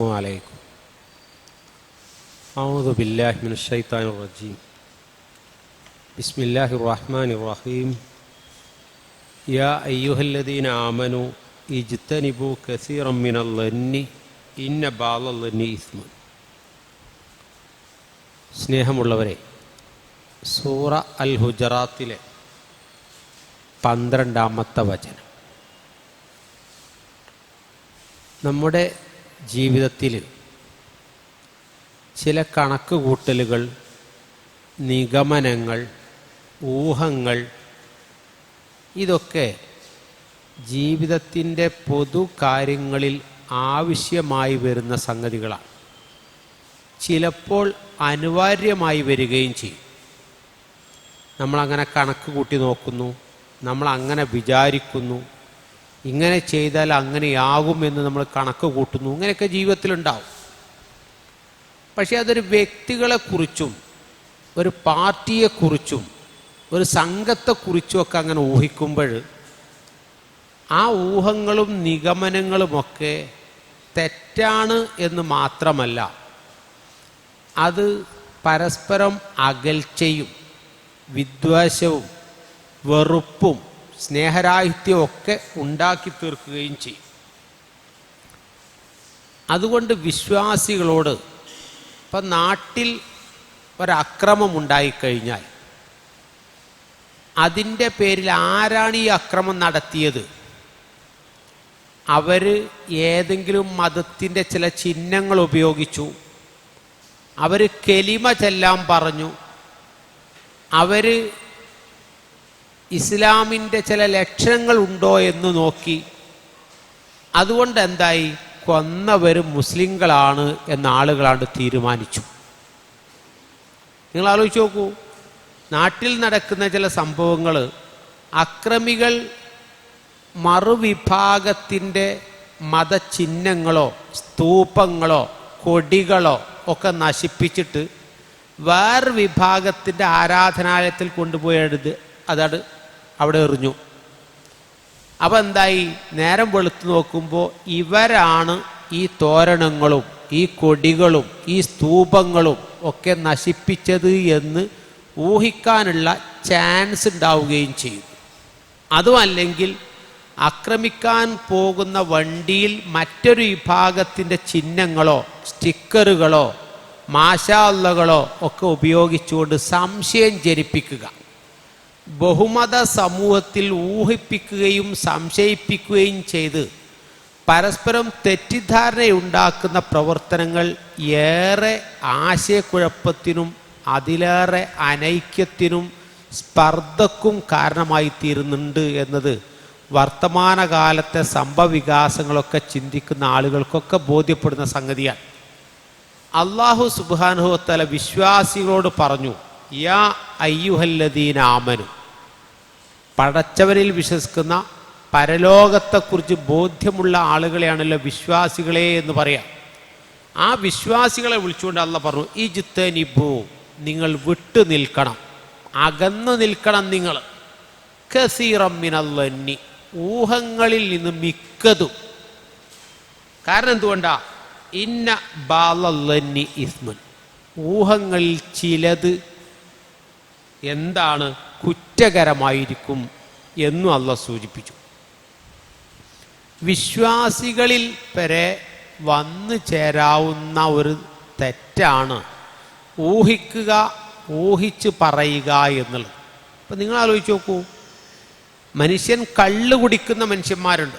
عليكم أعوذ بالله من الشيطان الرجيم بسم الله الرحمن الرحيم يا أيها الذين آمنوا اجتنبوا كثيرا من الظن إن بعض الظن إثم സ്നേഹമുള്ളവരെ സൂറ അൽ ഹുജറാത്തിലെ പന്ത്രണ്ടാമത്തെ വചനം നമ്മുടെ ജീവിതത്തിൽ ചില കണക്ക് കൂട്ടലുകൾ നിഗമനങ്ങൾ ഊഹങ്ങൾ ഇതൊക്കെ ജീവിതത്തിന്റെ പൊതു കാര്യങ്ങളിൽ ആവശ്യമായി വരുന്ന സംഗതികളാണ്. ചിലപ്പോൾ അനിവാര്യമായി വരികയും ചെയ്യും. നമ്മളങ്ങനെ കണക്ക് കൂട്ടി നോക്കുന്നു നമ്മളങ്ങനെ വിചാരിക്കുന്നു ഇങ്ങനെ ചെയ്താൽ അങ്ങനെയാകും എന്ന് നമ്മൾ കണക്ക് കൂട്ടുന്നു. ഇങ്ങനെയൊക്കെ ജീവിതത്തിലുണ്ടാവും. പക്ഷേ അതൊരു വ്യക്തികളെക്കുറിച്ചും ഒരു പാർട്ടിയെക്കുറിച്ചും ഒരു സംഘത്തെക്കുറിച്ചും ഒക്കെ അങ്ങനെ ഊഹിക്കുമ്പോൾ ആ ഊഹങ്ങളും നിഗമനങ്ങളുമൊക്കെ തെറ്റാണ് എന്ന് മാത്രമല്ല അത് പരസ്പരം അകൽച്ചയും വിദ്വേഷവും വെറുപ്പും സ്നേഹരാഹിത്യവും ഒക്കെ ഉണ്ടാക്കി തീർക്കുകയും ചെയ്യും. അതുകൊണ്ട് വിശ്വാസികളോട് ഇപ്പം നാട്ടിൽ ഒരക്രമം ഉണ്ടായിക്കഴിഞ്ഞാൽ അതിന്റെ പേരിൽ ആരാണ് ഈ അക്രമം നടത്തിയത്? അവർ ഏതെങ്കിലും മതത്തിന്റെ ചില ചിഹ്നങ്ങൾ ഉപയോഗിച്ചു. അവർ കെലിമ ചെല്ലാൻ പറഞ്ഞു. അവർ ഇസ്ലാമിന്റെ ചില ലക്ഷണങ്ങൾ ഉണ്ടോ എന്ന് നോക്കി. അതുകൊണ്ട് എന്തായി? കൊന്നവരും മുസ്ലിങ്ങളാണ് എന്ന ആളുകളാണ്ട് തീരുമാനിച്ചു. നിങ്ങൾ ആലോചിച്ച് നോക്കൂ. നാട്ടിൽ നടക്കുന്ന ചില സംഭവങ്ങൾ അക്രമികൾ മറുവിഭാഗത്തിന്റെ മതചിഹ്നങ്ങളോ സ്തൂപങ്ങളോ കൊടികളോ ഒക്കെ നശിപ്പിച്ചിട്ട് വേറെ വിഭാഗത്തിന്റെ ആരാധനാലയത്തിൽ കൊണ്ടുപോയി അതാണ് അവിടെ എറിഞ്ഞു. അപ്പം എന്തായി? നേരം വെളുത്തു നോക്കുമ്പോൾ ഇവരാണ് ഈ തോരണങ്ങളും ഈ കൊടികളും ഈ സ്തൂപങ്ങളും ഒക്കെ നശിപ്പിച്ചത് എന്ന് ഊഹിക്കാനുള്ള ചാൻസ് ഉണ്ടാവുകയും ചെയ്യും അതുമല്ലെങ്കിൽ ആക്രമിക്കാൻ പോകുന്ന വണ്ടിയിൽ മറ്റൊരു വിഭാഗത്തിന്റെ ചിഹ്നങ്ങളോ സ്റ്റിക്കറുകളോ മാശാള്ളകളോ ഒക്കെ ഉപയോഗിച്ചുകൊണ്ട് സംശയം ജനിപ്പിക്കുക. ബഹുമത സമൂഹത്തിൽ ഊഹിപ്പിക്കുകയും സംശയിപ്പിക്കുകയും ചെയ്ത് പരസ്പരം തെറ്റിദ്ധാരണയുണ്ടാക്കുന്ന പ്രവർത്തനങ്ങൾ ഏറെ ആശയക്കുഴപ്പത്തിനും അതിലേറെ അനൈക്യത്തിനും സ്പർദ്ധക്കും കാരണമായി തീരുന്നുണ്ട് എന്നത് വർത്തമാനകാലത്തെ സംഭവവികാസങ്ങളൊക്കെ ചിന്തിക്കുന്ന ആളുകൾക്കൊക്കെ ബോധ്യപ്പെടുന്ന സംഗതിയാണ്. അള്ളാഹു സുബാനുഹത്തല വിശ്വാസികളോട് പറഞ്ഞു യാ അയ്യുഹല്ലദീന ആമനു പടച്ചവരിൽ വിശ്വസിക്കുന്ന പരലോകത്തെക്കുറിച്ച് ബോധ്യമുള്ള ആളുകളെയാണല്ലോ വിശ്വാസികളെ എന്ന് പറയാം. ആ വിശ്വാസികളെ വിളിച്ചുകൊണ്ട് അല്ല പറഞ്ഞു ഈ ജിത്തനിബു നിങ്ങൾ വിട്ടു നിൽക്കണം. അകന്നു നിൽക്കണം നിങ്ങൾ. കസീറമ്മിനല്ലി ഊഹങ്ങളിൽ നിന്ന് മിക്കതും. കാരണം എന്തുകൊണ്ടാ? ഇന്ന ബാലല്ലി ഇസ്മുൻ. ഊഹങ്ങളിൽ ചിലത് എന്താണ്? കുറ്റകരമായിരിക്കും എന്നും അല്ല സൂചിപ്പിച്ചു. വിശ്വാസികളിൽ വരെ വന്നു ചേരാവുന്ന ഒരു തെറ്റാണ് ഊഹിക്കുക ഊഹിച്ച് പറയുക എന്നുള്ളത്. അപ്പം നിങ്ങൾ ആലോചിച്ച് നോക്കൂ. മനുഷ്യൻ കള്ള് കുടിക്കുന്ന മനുഷ്യന്മാരുണ്ട്.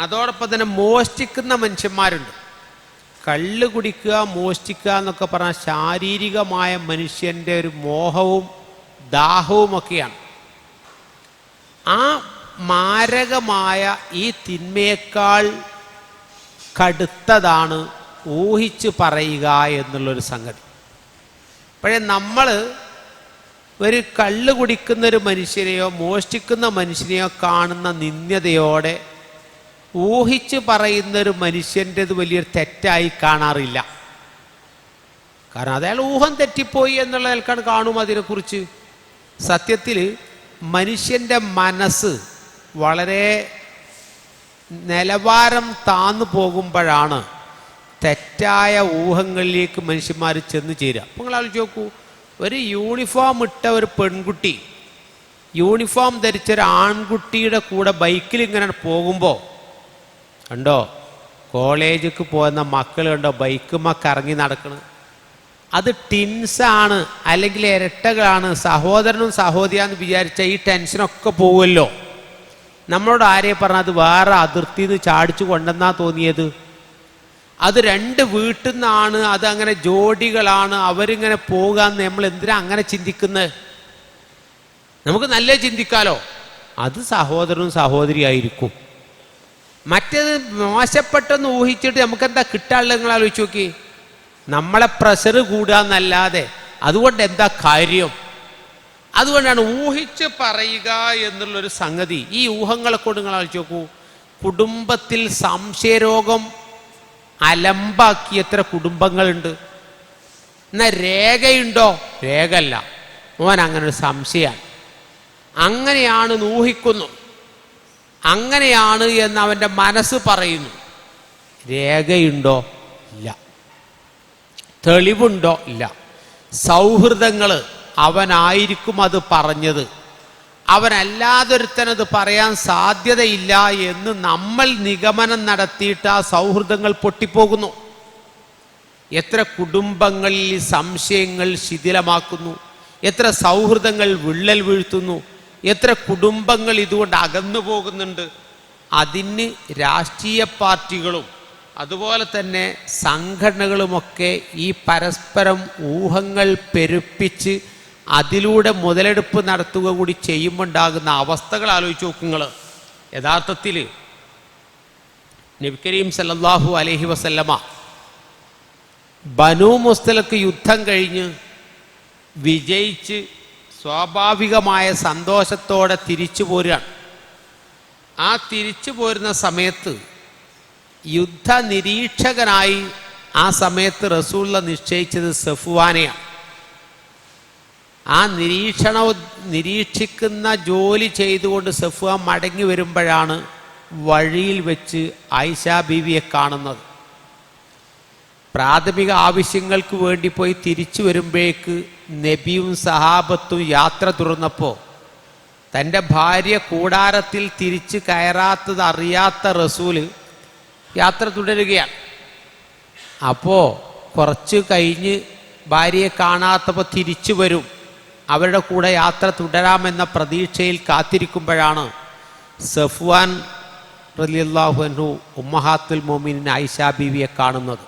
അതോടൊപ്പം തന്നെ മോഷ്ടിക്കുന്ന മനുഷ്യന്മാരുണ്ട്. കള്ള് കുടിക്കുക മോഷ്ടിക്കുക എന്നൊക്കെ പറഞ്ഞാൽ ശാരീരികമായ മനുഷ്യന്റെ ഒരു മോഹവും ദാഹവും ഒക്കെയാണ് ആ മാരകമായ ഈ തിന്മയേക്കാൾ കടുത്തതാണ് ഊഹിച്ച് പറയുക എന്നുള്ളൊരു സംഗതി. പക്ഷേ നമ്മൾ ഒരു കള്ള് കുടിക്കുന്ന ഒരു മനുഷ്യനെയോ മോഷ്ടിക്കുന്ന മനുഷ്യനെയോ കാണുന്ന നിന്ദ്യതയോടെ ഊഹിച്ച് പറയുന്ന ഒരു മനുഷ്യന്റെത് വലിയൊരു തെറ്റായി കാണാറില്ല. കാരണം അതായത് ഊഹം തെറ്റിപ്പോയി എന്നുള്ള കാണും അതിനെക്കുറിച്ച്. സത്യത്തിൽ മനുഷ്യന്റെ മനസ്സ് വളരെ നിലവാരം താന്നു പോകുമ്പോഴാണ് തെറ്റായ ഊഹങ്ങളിലേക്ക് മനുഷ്യന്മാർ ചെന്ന് ചേരുക. അപ്പോൾ നിങ്ങൾ ആലോചിച്ച് നോക്കൂ ഒരു യൂണിഫോം ഇട്ട ഒരു പെൺകുട്ടി യൂണിഫോം ധരിച്ച ഒരു ആൺകുട്ടിയുടെ കൂടെ ബൈക്കിൽ ഇങ്ങനെ പോകുമ്പോൾ കണ്ടോ കോളേജിലേക്ക് പോകുന്ന മക്കൾ കണ്ടോ ബൈക്കുമ്മ കറങ്ങി നടക്കണം. അത് ടിൻസാണ് അല്ലെങ്കിൽ ഇരട്ടകളാണ് സഹോദരനും സഹോദരിയാന്ന് വിചാരിച്ച ഈ ടെൻഷനൊക്കെ പോവുമല്ലോ. നമ്മളോട് ആരെ പറഞ്ഞാൽ അത് വേറെ അതിർത്തി നിന്ന് ചാടിച്ചു കൊണ്ടെന്നാ തോന്നിയത്? അത് രണ്ട് വീട്ടിൽ നിന്നാണ് അത് അങ്ങനെ ജോഡികളാണ് അവരിങ്ങനെ പോകാന്ന് നമ്മൾ എന്തിനാ അങ്ങനെ ചിന്തിക്കുന്നത് നമുക്ക് നല്ല ചിന്തിക്കാലോ? അത് സഹോദരനും സഹോദരിയായിരിക്കും മറ്റേത് മോശപ്പെട്ടെന്ന് ഊഹിച്ചിട്ട് നമുക്ക് എന്താ കിട്ടാനുള്ള നിങ്ങൾ ആലോചിച്ച് നോക്കി. നമ്മളെ പ്രഷർ കൂടാന്നല്ലാതെ അതുകൊണ്ട് എന്താ കാര്യം? അതുകൊണ്ടാണ് ഊഹിച്ച് പറയുക എന്നുള്ളൊരു സംഗതി. ഈ ഊഹങ്ങളെ കൊണ്ട് നിങ്ങൾ ആലോചിച്ച് നോക്കൂ. കുടുംബത്തിൽ സംശയരോഗം അലമ്പാക്കി എത്ര കുടുംബങ്ങളുണ്ട്. എന്നാ രേഖയുണ്ടോ? രേഖല്ല മോൻ അങ്ങനെ ഒരു സംശയമാണ് അങ്ങനെയാണ് ഊഹിക്കുന്നു. അങ്ങനെയാണ് എന്ന് അവന്റെ മനസ്സ് പറയുന്നു. രേഖയുണ്ടോ? ഇല്ല. തെളിവുണ്ടോ? ഇല്ല. സൗഹൃദങ്ങൾ അവനായിരിക്കും അത് പറഞ്ഞത്. അവനല്ലാതൊരുത്തനത് പറയാൻ സാധ്യതയില്ല എന്ന് നമ്മൾ നിഗമനം നടത്തിയിട്ട് ആ സൗഹൃദങ്ങൾ പൊട്ടിപ്പോകുന്നു. എത്ര കുടുംബങ്ങളിൽ സംശയങ്ങൾ ശിഥിലമാക്കുന്നു. എത്ര സൗഹൃദങ്ങൾ വിള്ളൽ വീഴ്ത്തുന്നു. എത്ര കുടുംബങ്ങൾ ഇതുകൊണ്ട് അകന്നു പോകുന്നുണ്ട് അതിന് രാഷ്ട്രീയ പാർട്ടികളും അതുപോലെ തന്നെ സംഘടനകളുമൊക്കെ ഈ പരസ്പരം ഊഹങ്ങൾ പെരുപ്പിച്ച് അതിലൂടെ മുതലെടുപ്പ് നടത്തുക കൂടി ചെയ്യുമ്പോണ്ടാകുന്ന അവസ്ഥകൾ ആലോചിച്ച് നോക്കുങ്ങൾ യഥാർത്ഥത്തിൽ നബി കരീം സല്ലല്ലാഹു അലൈഹി വസല്ലമ ബനു മുസ്തലക്ക് യുദ്ധം കഴിഞ്ഞ് വിജയിച്ച് സ്വാഭാവികമായ സന്തോഷത്തോടെ തിരിച്ചു പോരുകയാണ്. ആ തിരിച്ചു പോരുന്ന സമയത്ത് യുദ്ധ നിരീക്ഷകനായി ആ സമയത്ത് റസൂള്ള നിശ്ചയിച്ചത് സഫുവാനെയാണ് ആ നിരീക്ഷണ നിരീക്ഷിക്കുന്ന ജോലി ചെയ്തുകൊണ്ട് സഫുവാൻ മടങ്ങി വരുമ്പോഴാണ് വഴിയിൽ വെച്ച് ആയിഷ ബീവിയെ കാണുന്നത്. പ്രാഥമിക ആവശ്യങ്ങൾക്ക് വേണ്ടി പോയി തിരിച്ചു വരുമ്പോഴേക്ക് നബിയും സഹാബത്തും യാത്ര തുറന്നപ്പോൾ തന്റെ ഭാര്യ കൂടാരത്തിൽ തിരിച്ച് കയറാത്തത് അറിയാത്ത റസൂൽ യാത്ര തുടരുകയാണ്. അപ്പോൾ കുറച്ച് കഴിഞ്ഞ് ഭാര്യയെ കാണാത്തപ്പോൾ തിരിച്ചു വരും. അവരുടെ കൂടെ യാത്ര തുടരാമെന്ന പ്രതീക്ഷയിൽ കാത്തിരിക്കുമ്പോഴാണ് സഫ്വാൻ റലിയല്ലാഹുനു ഉമ്മഹാത്തുൽ മോമിൻ ആയിഷാ ബീവിയെ കാണുന്നത്.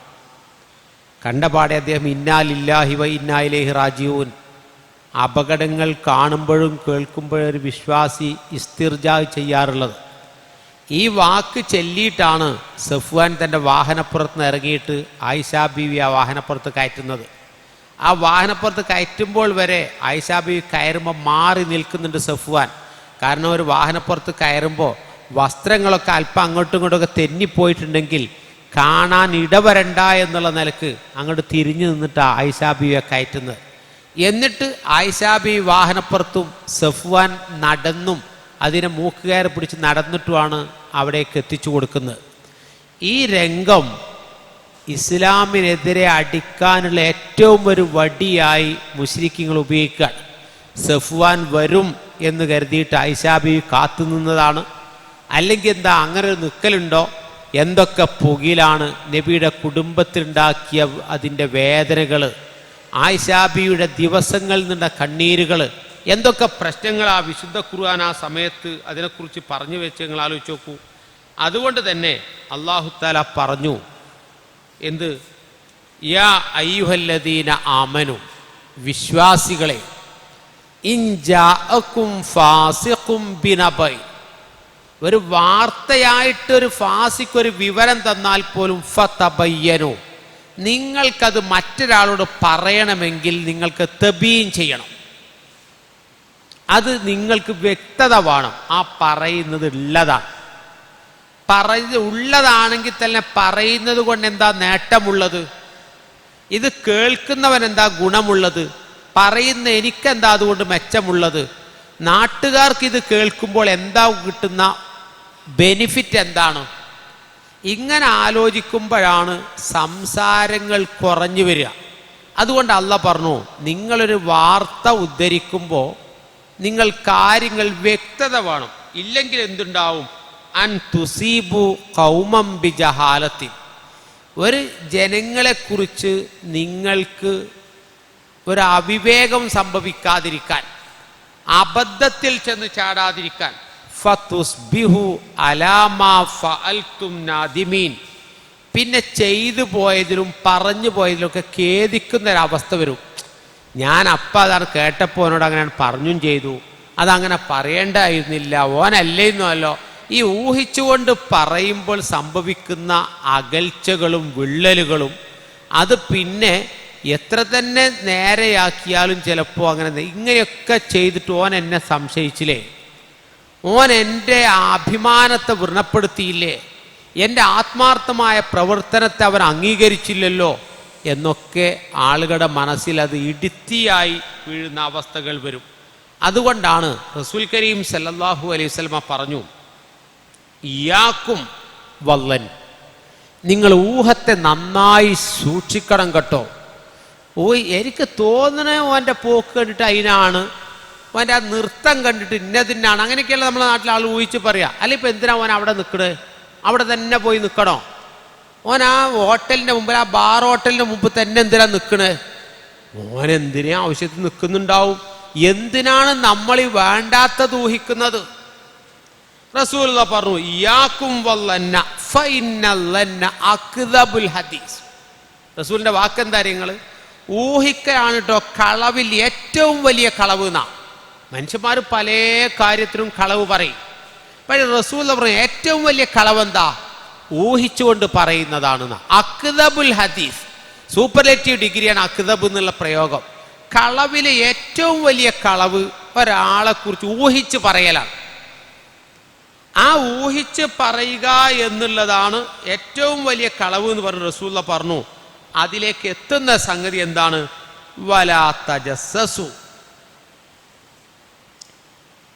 കണ്ടപാടെ അദ്ദേഹം ഇന്നാലില്ലാഹി വ ഇന്നായിലേഹി റാജീവൻ അപകടങ്ങൾ കാണുമ്പോഴും കേൾക്കുമ്പോഴും ഒരു വിശ്വാസി ഇസ്തിർജാ ചെയ്യാറുള്ളത്. ഈ വാക്ക് ചൊല്ലിയിട്ടാണ് സഫ്വാൻ തന്റെ വാഹനപ്പുറത്ത് നിന്ന് ഇറങ്ങിയിട്ട് ആയിഷാ ബീവി ആ വാഹനപ്പുറത്ത് കയറ്റുന്നത്. ആ വാഹനപ്പുറത്ത് കയറ്റുമ്പോൾ വരെ ആയിഷാ ബീവി കയറുമ്പോൾ മാറി നിൽക്കുന്നുണ്ട് സഫ്വാൻ. കാരണം ഒരു വാഹനപ്പുറത്ത് കയറുമ്പോൾ വസ്ത്രങ്ങളൊക്കെ അല്പം അങ്ങോട്ടും ഇങ്ങോട്ടൊക്കെ തെന്നിപ്പോയിട്ടുണ്ടെങ്കിൽ കാണാൻ ഇടവരണ്ട എന്നുള്ള നിലയ്ക്ക് അങ്ങോട്ട് തിരിഞ്ഞു നിന്നിട്ടാണ് ആയിഷാ ബീവിയെ കയറ്റുന്നത്. എന്നിട്ട് ആയിഷാ ബീവി വാഹനപ്പുറത്തും സഫ്വാൻ നടന്നും അതിനെ മൂക്കുകയറി പിടിച്ച് നടന്നിട്ടുമാണ് അവിടേക്ക് എത്തിച്ചു കൊടുക്കുന്നത്. ഈ രംഗം ഇസ്ലാമിനെതിരെ അടിക്കാനുള്ള ഏറ്റവും ഒരു വടിയായി മുസ്ലിക്കുകൾ ഉപയോഗിക്കുകയാണ്. സഫ്വാൻ വരും എന്ന് കരുതിയിട്ട് ഐഷാബി കാത്തു നിന്നതാണ്. അല്ലെങ്കിൽ എന്താ അങ്ങനെ ഒരു നിൽക്കലുണ്ടോ എന്തൊക്കെ പുകിലാണ് നബിയുടെ കുടുംബത്തിലുണ്ടാക്കിയ അതിന്റെ വേദനകൾ ആയിഷാബിയുടെ ദിവസങ്ങളിൽ നിന്ന കണ്ണീരുകൾ എന്തൊക്കെ പ്രശ്നങ്ങൾ ആ വിശുദ്ധ ഖുർആൻ ആ സമയത്ത് അതിനെക്കുറിച്ച് പറഞ്ഞു വെച്ച് നിങ്ങൾ ആലോചിച്ച് നോക്കൂ. അതുകൊണ്ട് തന്നെ അള്ളാഹുത്താല പറഞ്ഞു എന്ത്? യാ അയ്യുഹല്ലദീന ആമനു വിശ്വാസികളെ ഇൻജാഅക്കും ഫാസിഖും ബിനബൈ ഒരു വാർത്തയായിട്ട് ഒരു ഫാസിക്ക് ഒരു വിവരം തന്നാൽ പോലും ഫതബയ്യനു നിങ്ങൾക്കത് മറ്റൊരാളോട് പറയണമെങ്കിൽ നിങ്ങൾക്ക് തെബീൻ ചെയ്യണം. അത് നിങ്ങൾക്ക് വ്യക്തത വേണം. ആ പറയുന്നത് ഉള്ളതാ. പറയുന്നത് ഉള്ളതാണെങ്കിൽ തന്നെ പറയുന്നത് കൊണ്ട് എന്താ നേട്ടമുള്ളത്? ഇത് കേൾക്കുന്നവൻ എന്താ ഗുണമുള്ളത്? പറയുന്ന എനിക്കെന്താ അതുകൊണ്ട് മെച്ചമുള്ളത്? നാട്ടുകാർക്ക് ഇത് കേൾക്കുമ്പോൾ എന്താ കിട്ടുന്ന ബെനിഫിറ്റ് എന്താണ്? ഇങ്ങനെ ആലോചിക്കുമ്പോഴാണ് സംസാരങ്ങൾ കുറഞ്ഞു വരിക. അതുകൊണ്ട് അല്ല പറഞ്ഞു നിങ്ങളൊരു വാർത്ത ഉദ്ധരിക്കുമ്പോൾ നിങ്ങൾ കാര്യങ്ങൾ വ്യക്തത വേണം. ഇല്ലെങ്കിൽ എന്തുണ്ടാവും? അൻ തുസീബു കൗമം ഒരു ജനങ്ങളെക്കുറിച്ച് നിങ്ങൾക്ക് ഒരു അവിവേകം സംഭവിക്കാതിരിക്കാൻ അബദ്ധത്തിൽ ചെന്ന് ചാടാതിരിക്കാൻ. അലാമാ നാദിമീൻ. പിന്നെ ചെയ്തു പോയതിലും പറഞ്ഞു പോയതിലൊക്കെ ഖേദിക്കുന്ന ഒരവസ്ഥ വരും. ഞാൻ അപ്പം അതാണ് കേട്ടപ്പോൾ അവനോട് അങ്ങനെ പറഞ്ഞും ചെയ്തു. അതങ്ങനെ പറയേണ്ടായിരുന്നില്ല. ഓനല്ലേന്നല്ലോ. ഈ ഊഹിച്ചുകൊണ്ട് പറയുമ്പോൾ സംഭവിക്കുന്ന അകൽച്ചകളും വിള്ളലുകളും അത് പിന്നെ എത്ര തന്നെ നേരെയാക്കിയാലും ചിലപ്പോൾ അങ്ങനെ ഇങ്ങനെയൊക്കെ ചെയ്തിട്ട് ഓൻ എന്നെ സംശയിച്ചില്ലേ? ഓൻ എന്റെ അഭിമാനത്തെ വൃണപ്പെടുത്തിയില്ലേ എന്റെ ആത്മാർത്ഥമായ പ്രവർത്തനത്തെ അവൻ അംഗീകരിച്ചില്ലല്ലോ? എന്നൊക്കെ ആളുകളുടെ മനസ്സിൽ അത് ഇടുത്തിയായി വീഴുന്ന അവസ്ഥകൾ വരും. അതുകൊണ്ടാണ് റസൂൽ കരീം സല്ലാഹു അലൈഹി സ്വലമ പറഞ്ഞു ഇയാക്കും വല്ലൻ നിങ്ങൾ ഊഹത്തെ നന്നായി സൂക്ഷിക്കണം കേട്ടോ. ഓ എനിക്ക് തോന്നണ ഓന്റെ പോക്ക് കണ്ടിട്ട് അതിനാണ് ഓന്റെ ആ നൃത്തം കണ്ടിട്ട് ഇന്നതിനാണ് അങ്ങനെയൊക്കെയല്ല നമ്മുടെ നാട്ടിലെ ആൾ ഊഹിച്ച് പറയാ. അല്ലെ ഇപ്പം എന്തിനാ ഓൻ അവിടെ നിൽക്കണേ അവിടെ തന്നെ പോയി നിൽക്കണോ ഓൻ ആ ഹോട്ടലിന്റെ മുമ്പിൽ ആ ബാർ ഹോട്ടലിന്റെ മുമ്പ് തന്നെ എന്തിനാ നിൽക്കണേ ഓൻ എന്തിനാ ആവശ്യത്തിൽ നിൽക്കുന്നുണ്ടാവും എന്തിനാണ് നമ്മൾ ഈ വേണ്ടാത്തത് ഊഹിക്കുന്നത്? റസൂൽ പറഞ്ഞു ഇയാക്കും അക്ദബുൽ ഹദീസ്. വാക്കെന്താ നിങ്ങൾ ഊഹിക്കലാണ് കേട്ടോ കളവിൽ ഏറ്റവും വലിയ കളവ് എന്നാ. മനുഷ്യന്മാർ പല കാര്യത്തിനും കളവ് പറയും. പക്ഷേ റസൂൽ പറഞ്ഞു ഏറ്റവും വലിയ കളവ് എന്താ ഊഹിച്ചുകൊണ്ട് പറയുന്നതാണ് അക്തബുൽ ഹദീസ് സൂപ്പർലേറ്റീവ് ഡിഗ്രിയാണ് അക്തബ് എന്നുള്ള പ്രയോഗം. കളവിലെ ഏറ്റവും വലിയ കളവ് ഒരാളെ കുറിച്ച് ഊഹിച്ച് പറയലാണ്. ആ ഊഹിച്ച് പറയുക എന്നുള്ളതാണ് ഏറ്റവും വലിയ കളവ് എന്ന് പറഞ്ഞു റസൂല്ല പറഞ്ഞു. അതിലേക്ക് എത്തുന്ന സംഗതി എന്താണ്? വലാ തജസ്സസു.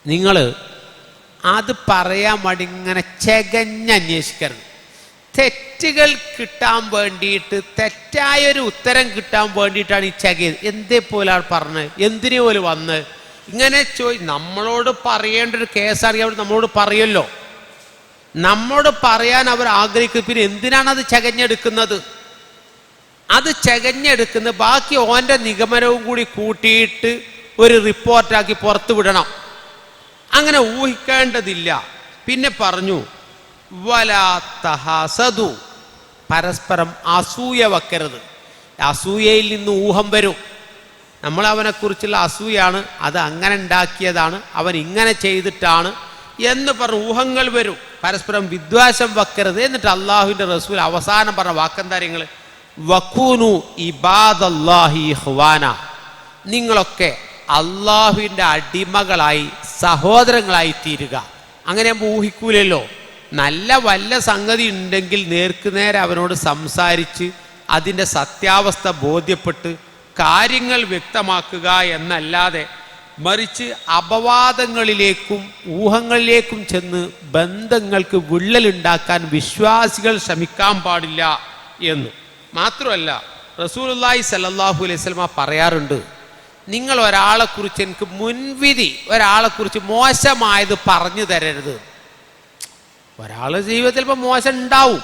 നിങ്ങൾ അത് പറയാൻ വേണ്ടി ഇങ്ങനെ ചെകഞ്ഞന്വേഷിക്കരുത് തെറ്റുകൾ കിട്ടാൻ വേണ്ടിയിട്ട് തെറ്റായൊരു ഉത്തരം കിട്ടാൻ വേണ്ടിയിട്ടാണ് ഈ ചകയിൽ എന്തേ പോലാണ് പറഞ്ഞത് എന്തിനു പോലെ വന്ന്? ഇങ്ങനെ ചോയ് നമ്മളോട് പറയേണ്ട ഒരു കേസാണെങ്കിൽ അവർ നമ്മളോട് പറയല്ലോ. നമ്മോട് പറയാൻ അവർ ആഗ്രഹിക്കുന്നത് പിന്നെ എന്തിനാണ് അത് ചകഞ്ഞെടുക്കുന്നത്? അത് ചകഞ്ഞെടുക്കുന്ന ബാക്കി ഓന്റെ നിഗമനവും കൂടി കൂട്ടിയിട്ട് ഒരു റിപ്പോർട്ടാക്കി പുറത്തു വിടണം അങ്ങനെ ഊഹിക്കേണ്ടതില്ല. പിന്നെ പറഞ്ഞു വലാത്തഹസതു പരസ്പരം അസൂയ വക്കരുത്. അസൂയയിൽ നിന്ന് ഊഹം വരും. നമ്മൾ അവനെക്കുറിച്ചുള്ള അസൂയാണ് അത് അങ്ങനെ ഉണ്ടാക്കിയതാണ് അവൻ ഇങ്ങനെ ചെയ്തിട്ടാണ് എന്ന് പറഞ്ഞ ഊഹങ്ങൾ വരും. പരസ്പരം വിദ്വേഷം വക്കരുത്. എന്നിട്ട് അള്ളാഹുവിന്റെ റസൂൽ അവസാനം പറഞ്ഞ വാക്കെന്താര്യങ്ങൾ? വക്കൂനു ഇബാദല്ലാഹി ഹുവാന നിങ്ങളൊക്കെ അള്ളാഹുവിന്റെ അടിമകളായി സഹോദരങ്ങളായി തീരുക. അങ്ങനെ ഊഹിക്കൂലല്ലോ. നല്ല വല്ല സംഗതി ഉണ്ടെങ്കിൽ നേർക്കുനേരെ അവനോട് സംസാരിച്ച് അതിന്റെ സത്യാവസ്ഥ ബോധ്യപ്പെട്ട് കാര്യങ്ങൾ വ്യക്തമാക്കുക എന്നല്ലാതെ മറിച്ച് അപവാദങ്ങളിലേക്കും ഊഹങ്ങളിലേക്കും ചെന്ന് ബന്ധങ്ങൾക്ക് വിള്ളലുണ്ടാക്കാൻ വിശ്വാസികൾ ശ്രമിക്കാൻ പാടില്ല എന്ന്. മാത്രമല്ല റസൂലുള്ളാഹി സല്ലാഹു അലൈഹി സ്വലമ പറയാറുണ്ട് നിങ്ങൾ ഒരാളെക്കുറിച്ച് എനിക്ക് മുൻവിധി ഒരാളെക്കുറിച്ച് മോശമായത് പറഞ്ഞു തരരുത്. ഒരാൾ ജീവിതത്തിൽ ഇപ്പം മോശം ഉണ്ടാവും.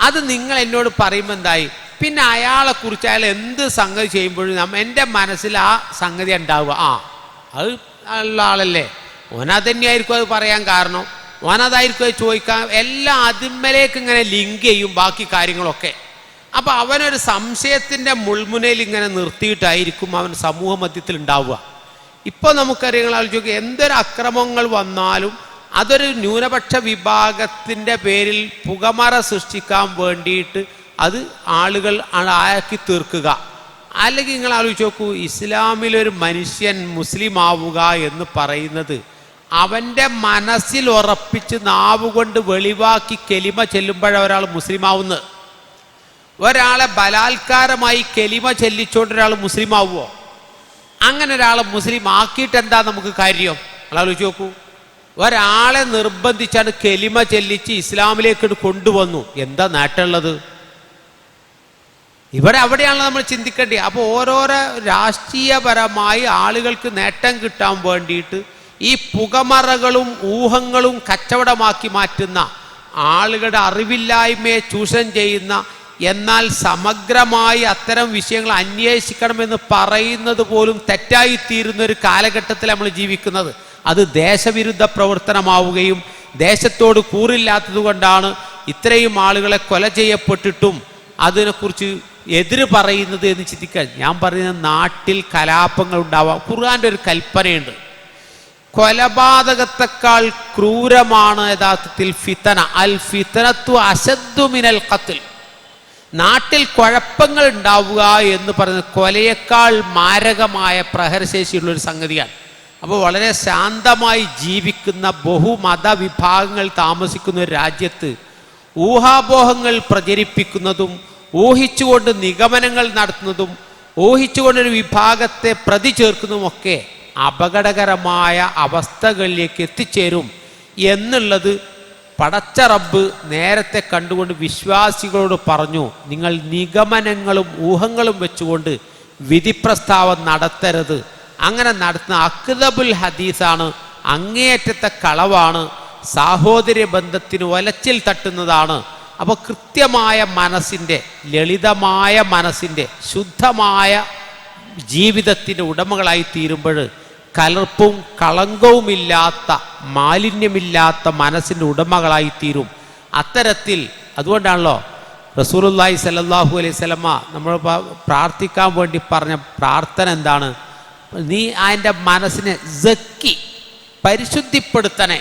അത് നിങ്ങൾ എന്നോട് പറയുമ്പോൾ എന്തായി? പിന്നെ അയാളെ കുറിച്ച് അയാൾ എന്ത് സംഗതി ചെയ്യുമ്പോഴും നമ്മ എന്റെ മനസ്സിൽ ആ സംഗതി ഉണ്ടാവുക. ആ അത് ഉള്ള ആളല്ലേ. ഓനത് തന്നെയായിരിക്കും അത് പറയാൻ കാരണം. ഓനതായിരിക്കും അത് ചോദിക്കാൻ. എല്ലാം അതിമ്മലേക്ക് ഇങ്ങനെ ലിങ്ക് ചെയ്യും ബാക്കി കാര്യങ്ങളൊക്കെ. അപ്പൊ അവനൊരു സംശയത്തിന്റെ മുൾമുനയിൽ ഇങ്ങനെ നിർത്തിയിട്ടായിരിക്കും അവൻ സമൂഹ മധ്യത്തിൽ ഉണ്ടാവുക. ഇപ്പൊ നമുക്കറിയാം ആലോചിക്കുക എന്തൊരു അക്രമങ്ങൾ വന്നാലും അതൊരു ന്യൂനപക്ഷ വിഭാഗത്തിന്റെ പേരിൽ പുകമറ സൃഷ്ടിക്കാൻ വേണ്ടിയിട്ട് അത് ആളുകൾ ആക്കി തീർക്കുക. അല്ലെങ്കിൽ നിങ്ങൾ ആലോചിച്ച് നോക്കൂ ഇസ്ലാമിലൊരു മനുഷ്യൻ മുസ്ലിം ആവുക എന്ന് പറയുന്നത് അവന്റെ മനസ്സിൽ ഉറപ്പിച്ച് നാവുകൊണ്ട് വെളിവാക്കി കെലിമ ചെല്ലുമ്പോഴാണ് ഒരാൾ മുസ്ലിം ആവുന്നത്. ഒരാളെ ബലാത്കാരമായി കെലിമ ചെല്ലിച്ചുകൊണ്ട് ഒരാൾ മുസ്ലിം ആവുമോ അങ്ങനെ ഒരാളെ മുസ്ലിം ആക്കിയിട്ട് എന്താ നമുക്ക് കാര്യം? ആലോചിച്ച് നോക്കൂ. ഒരാളെ നിർബന്ധിച്ചാണ് കെലിമ ചെല്ലിച്ച് ഇസ്ലാമിലേക്ക് കൊണ്ടുവന്നു. എന്താ നേട്ടമുള്ളത് ഇവിടെ അവിടെയാണല്ലോ നമ്മൾ ചിന്തിക്കേണ്ടത്. അപ്പോൾ ഓരോരോ രാഷ്ട്രീയപരമായി ആളുകൾക്ക് നേട്ടം കിട്ടാൻ വേണ്ടിയിട്ട് ഈ പുകമറകളും ഊഹങ്ങളും കച്ചവടമാക്കി മാറ്റുന്ന ആളുകളുടെ അറിവില്ലായ്മയെ ചൂഷണം ചെയ്യുന്ന എന്നാൽ സമഗ്രമായി അത്തരം വിഷയങ്ങൾ അന്വേഷിക്കണമെന്ന് പറയുന്നത് പോലും തെറ്റായിത്തീരുന്ന ഒരു കാലഘട്ടത്തിൽ നമ്മൾ ജീവിക്കുന്നത്. അത് ദേശവിരുദ്ധ പ്രവർത്തനമാവുകയും ദേശത്തോട് കൂറില്ലാത്തതുകൊണ്ടാണ് ഇത്രയും ആളുകളെ കൊല ചെയ്യപ്പെട്ടിട്ടും അതിനെക്കുറിച്ച് എതിര് പറയുന്നത് എന്ന് ചിന്തിക്കാൻ. ഞാൻ പറയുന്ന നാട്ടിൽ കലാപങ്ങൾ ഉണ്ടാവാം. ഖുർആാന്റെ ഒരു കൽപ്പനയുണ്ട്. കൊലപാതകത്തെക്കാൾ ക്രൂരമാണ് യഥാർത്ഥത്തിൽ ഫിത്തന. അൽ ഫിത്തനത്വ അശദ്ദു മിനൽ ഖത്ൽ. നാട്ടിൽ കുഴപ്പങ്ങൾ ഉണ്ടാവുക എന്ന് പറയുന്നത് കൊലയേക്കാൾ മാരകമായ പ്രഹരശേഷിയുള്ള ഒരു സംഗതിയാണ്. അപ്പോൾ വളരെ ശാന്തമായി ജീവിക്കുന്ന ബഹുമത വിഭാഗങ്ങൾ താമസിക്കുന്ന ഒരു രാജ്യത്ത് ഊഹാപോഹങ്ങൾ പ്രചരിപ്പിക്കുന്നതും ഊഹിച്ചുകൊണ്ട് നിഗമനങ്ങൾ നടത്തുന്നതും ഊഹിച്ചുകൊണ്ടൊരു വിഭാഗത്തെ പ്രതി ചേർക്കുന്നതുമൊക്കെ അപകടകരമായ അവസ്ഥകളിലേക്ക് എത്തിച്ചേരും എന്നുള്ളത് പടച്ച റബ്ബ് നേരത്തെ കണ്ടുകൊണ്ട് വിശ്വാസികളോട് പറഞ്ഞു. നിങ്ങൾ നിഗമനങ്ങളും ഊഹങ്ങളും വെച്ചുകൊണ്ട് വിധിപ്രസ്താവം നടത്തരുത്. അങ്ങനെ നടത്തുന്ന അക്തബുൽ ഹദീസാണ് അങ്ങേയറ്റത്തെ കളവാണ് സാഹോദര്യ ബന്ധത്തിന് ഒലച്ചിൽ തട്ടുന്നതാണ്. അപ്പോൾ കൃത്യമായ മനസ്സിന്റെ ലളിതമായ മനസ്സിന്റെ ശുദ്ധമായ ജീവിതത്തിന്റെ ഉടമകളായി തീരുമ്പോൾ കലർപ്പും കളങ്കവുമില്ലാത്ത മാലിന്യമില്ലാത്ത മനസ്സിന്റെ ഉടമകളായി തീരും. അത്തരത്തിൽ അതുകൊണ്ടാണല്ലോ റസൂലുല്ലാഹി സല്ലാഹു അലൈഹി സ്വലമ നമ്മൾ പ്രാർത്ഥിക്കാൻ വേണ്ടി പറഞ്ഞ പ്രാർത്ഥന എന്താണ്? നീ അതിന്റെ മനസ്സിനെ ജക്കി പരിശുദ്ധിപ്പെടുത്തണേ.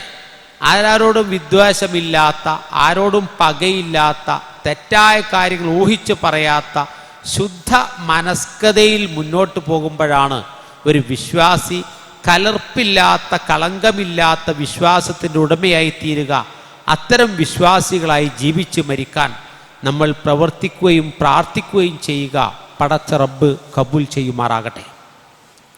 ആരോടും വിദ്വേഷമില്ലാത്ത ആരോടും പകയില്ലാത്ത തെറ്റായ കാര്യങ്ങൾ ഊഹിച്ച് പറയാത്ത ശുദ്ധ മനസ്കതയിൽ മുന്നോട്ട് പോകുമ്പോഴാണ് ഒരു വിശ്വാസി കലർപ്പില്ലാത്ത കളങ്കമില്ലാത്ത വിശ്വാസത്തിന്റെ ഉടമയായി തീരുക അത്തരം വിശ്വാസികളായി ജീവിച്ച് മരിക്കാൻ നമ്മൾ പ്രവർത്തിക്കുകയും പ്രാർത്ഥിക്കുകയും ചെയ്യുക. പടച്ച റബ്ബ് കബൂൽ ചെയ്യുമാറാകട്ടെ.